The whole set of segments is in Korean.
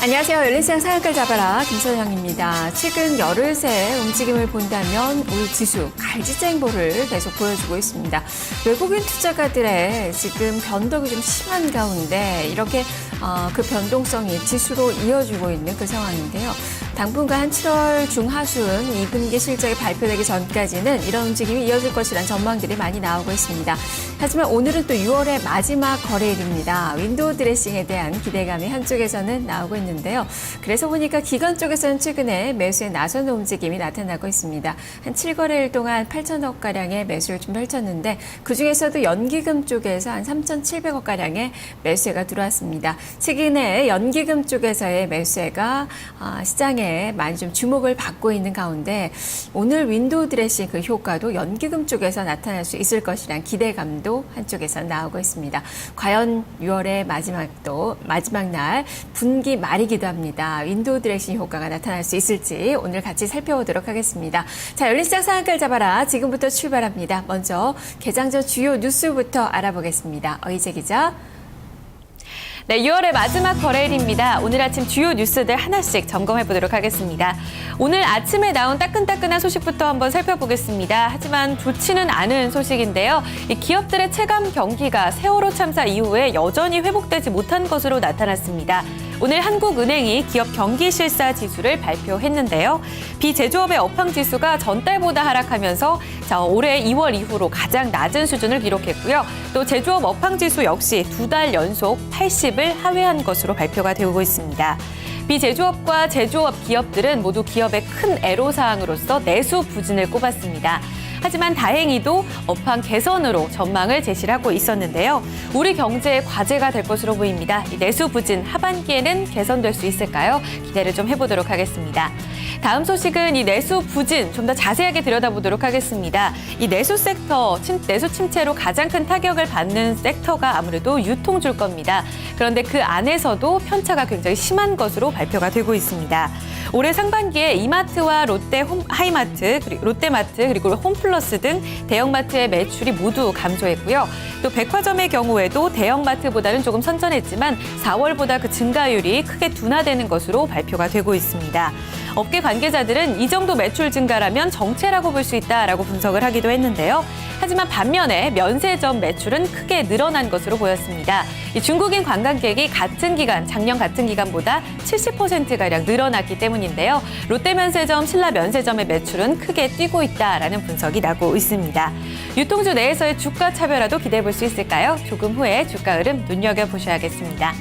안녕하세요. 열린시장 사역을 잡아라 김서영입니다. 최근 열흘 새 움직임을 본다면 우리 지수 갈지쟁보를 계속 보여주고 있습니다. 외국인 투자가들의 지금 변동이 좀 심한 가운데 이렇게 어, 그 변동성이 지수로 이어지고 있는 그 상황인데요. 당분간 7월 중하순 2분기 실적이 발표되기 전까지는 이런 움직임이 이어질 것이라는 전망들이 많이 나오고 있습니다. 하지만 오늘은 또 6월의 마지막 거래일입니다. 윈도우 드레싱에 대한 기대감이 한쪽에서는 나오고 있는데요. 그래서 보니까 기관 쪽에서는 최근에 매수에 나서는 움직임이 나타나고 있습니다. 한 7거래일 동안 8천억 가량의 매수를 좀 펼쳤는데 그중에서도 연기금 쪽에서 한 3,700억 가량의 매수가 들어왔습니다. 최근에 연기금 쪽에서의 매수가 아, 시장에 많이 좀 주목을 받고 있는 가운데 오늘 윈도우 드레싱 그 효과도 연기금 쪽에서 나타날 수 있을 것이란 기대감도 한쪽에서 나오고 있습니다. 과연 6월의 마지막도 마지막 날 분기 말이기도 합니다. 윈도우 드레싱 효과가 나타날 수 있을지 오늘 같이 살펴보도록 하겠습니다. 자, 열린 시장 상한가를 잡아라. 지금부터 출발합니다. 먼저 개장 전 주요 뉴스부터 알아보겠습니다. 어이재 기자. 네, 6월의 마지막 거래일입니다. 오늘 아침 주요 뉴스들 하나씩 점검해 보도록 하겠습니다. 오늘 아침에 나온 따끈따끈한 소식부터 한번 살펴보겠습니다. 하지만 좋지는 않은 소식인데요. 이 기업들의 체감 경기가 세월호 참사 이후에 여전히 회복되지 못한 것으로 나타났습니다. 오늘 한국은행이 기업 경기 실사 지수를 발표했는데요. 비제조업의 업황 지수가 전달보다 하락하면서 자, 올해 2월 이후로 가장 낮은 수준을 기록했고요. 또 제조업 업황 지수 역시 두 달 연속 80을 하회한 것으로 발표가 되고 있습니다. 비제조업과 제조업 기업들은 모두 기업의 큰 애로사항으로서 내수 부진을 꼽았습니다. 하지만 다행히도 업황 개선으로 전망을 제시를 하고 있었는데요. 우리 경제의 과제가 될 것으로 보입니다. 이 내수 부진 하반기에는 개선될 수 있을까요? 기대를 좀 해보도록 하겠습니다. 다음 소식은 이 내수 부진 좀 더 자세하게 들여다보도록 하겠습니다. 이 내수 섹터, 침, 내수 침체로 가장 큰 타격을 받는 섹터가 아무래도 유통줄 겁니다. 그런데 그 안에서도 편차가 굉장히 심한 것으로 발표가 되고 있습니다. 올해 상반기에 이마트와 롯데 홈, 하이마트, 그리고 롯데마트 그리고 홈플 러스 등 대형마트의 매출이 모두 감소했고요. 또 백화점의 경우에도 대형마트보다는 조금 선전했지만 4월보다 그 증가율이 크게 둔화되는 것으로 발표가 되고 있습니다. 업계 관계자들은 이 정도 매출 증가라면 정체라고 볼 수 있다라고 분석을 하기도 했는데요. 하지만 반면에 면세점 매출은 크게 늘어난 것으로 보였습니다. 이 중국인 관광객이 같은 기간, 작년 같은 기간보다 70%가량 늘어났기 때문인데요. 롯데 면세점, 신라 면세점의 매출은 크게 뛰고 있다라는 분석이 나고 있습니다. 유통주 내에서의 주가 차별화도 기대해 볼 수 있을까요? 조금 후에 주가 흐름 눈여겨보셔야겠습니다.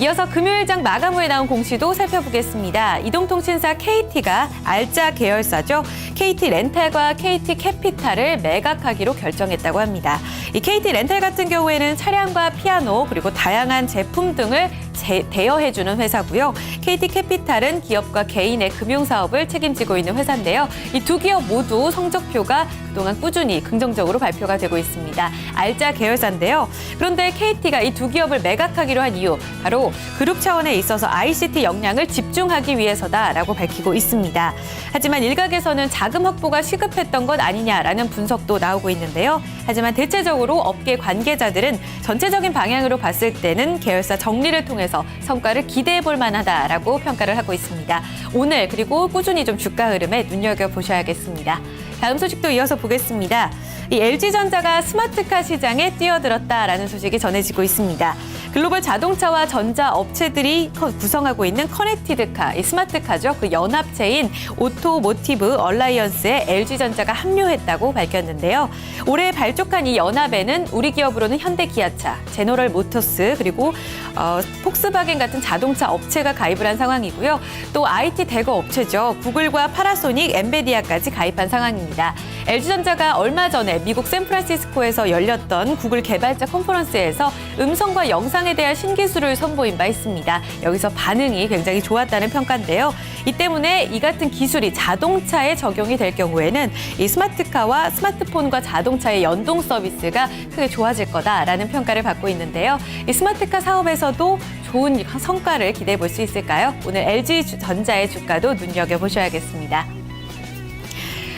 이어서 금요일장 마감 후에 나온 공시도 살펴보겠습니다. 이동통신사 KT가 알짜 계열사죠. KT 렌탈과 KT 캐피탈을 매각하기로 결정했다고 합니다. 이 KT 렌탈 같은 경우에는 차량과 피아노 그리고 다양한 제품 등을 제, 대여해주는 회사고요. KT 캐피탈은 기업과 개인의 금융 사업을 책임지고 있는 회사인데요. 이 두 기업 모두 성적표가 그동안 꾸준히 긍정적으로 발표가 되고 있습니다. 알짜 계열사인데요. 그런데 KT가 이 두 기업을 매각하기로 한 이유 바로 그룹 차원에 있어서 ICT 역량을 집중하기 위해서다라고 밝히고 있습니다. 하지만 일각에서는 자금 확보가 시급했던 것 아니냐라는 분석도 나오고 있는데요. 하지만 대체적으로 업계 관계자들은 전체적인 방향으로 봤을 때는 계열사 정리를 통해서 성과를 기대해 볼 만하다라고 평가를 하고 있습니다. 오늘 그리고 꾸준히 좀 주가 흐름에 눈여겨 보셔야겠습니다. 다음 소식도 이어서 보겠습니다. 이 LG전자가 스마트카 시장에 뛰어들었다라는 소식이 전해지고 있습니다. 글로벌 자동차와 전자 업체들이 구성하고 있는 커넥티드카, 이 스마트카죠. 그 연합체인 오토모티브 얼라이언스에 LG전자가 합류했다고 밝혔는데요. 올해 발족한 이 연합에는 우리 기업으로는 현대기아차, 제너럴 모터스 그리고 어, 폭스바겐 같은 자동차 업체가 가입을 한 상황이고요. 또 IT 대거 업체죠. 구글과 파라소닉, 엔베디아까지 가입한 상황입니다. LG전자가 얼마 전에 미국 샌프란시스코에서 열렸던 구글 개발자 컨퍼런스에서 음성과 영상 에 대한 신기술을 선보인 바 있습니다. 여기서 반응이 굉장히 좋았다는 평가인데요. 이 때문에 이 같은 기술이 자동차에 적용이 될 경우에는 이 스마트카와 스마트폰과 자동차의 연동 서비스가 크게 좋아질 거다라는 평가를 받고 있는데요. 이 스마트카 사업에서도 좋은 성과를 기대해 볼 수 있을까요? 오늘 LG 전자의 주가도 눈여겨보셔야겠습니다.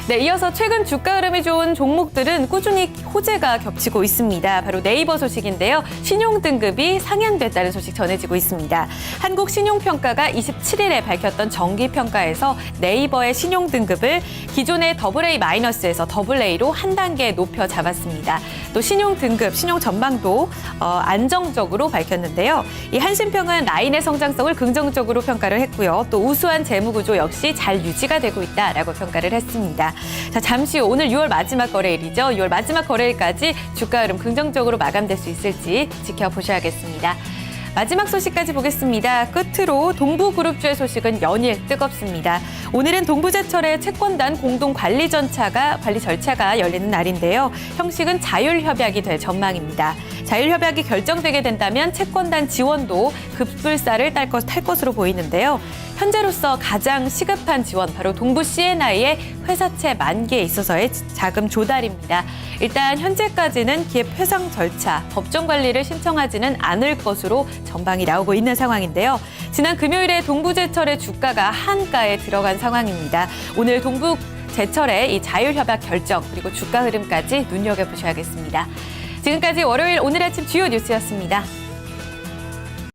네, 이어서 최근 주가 흐름이 좋은 종목들은 꾸준히 호재가 겹치고 있습니다. 바로 네이버 소식인데요. 신용 등급이 상향됐다는 소식 전해지고 있습니다. 한국 신용평가가 27일에 밝혔던 정기 평가에서 네이버의 신용 등급을 기존의 AA 마이너스에서 AA로 한 단계 높여 잡았습니다. 또 신용 등급, 신용 전망도 어, 안정적으로 밝혔는데요. 이 한신평은 라인의 성장성을 긍정적으로 평가를 했고요. 또 우수한 재무 구조 역시 잘 유지가 되고 있다라고 평가를 했습니다. 자, 잠시 후 오늘 6월 마지막 거래일이죠. 6월 마지막 거래일까지 주가 흐름 긍정적으로 마감될 수 있을지 지켜보셔야겠습니다. 마지막 소식까지 보겠습니다. 끝으로 동부그룹주의 소식은 연일 뜨겁습니다. 오늘은 동부제철의 채권단 공동 관리 전차가 관리 절차가 열리는 날인데요. 형식은 자율협약이 될 전망입니다. 자율협약이 결정되게 된다면 채권단 지원도 급불사를 딸 것, 탈 것으로 보이는데요. 현재로서 가장 시급한 지원 바로 동부 CNI의 회사채 만기에 있어서의 자금 조달입니다. 일단 현재까지는 기업 회상 절차, 법정 관리를 신청하지는 않을 것으로 전방이 나오고 있는 상황인데요. 지난 금요일에 동부제철의 주가가 한가에 들어간 상황입니다. 오늘 동부 제철의 이 자율협약 결정 그리고 주가 흐름까지 눈여겨보셔야겠습니다. 지금까지 월요일 오늘 아침 주요 뉴스였습니다.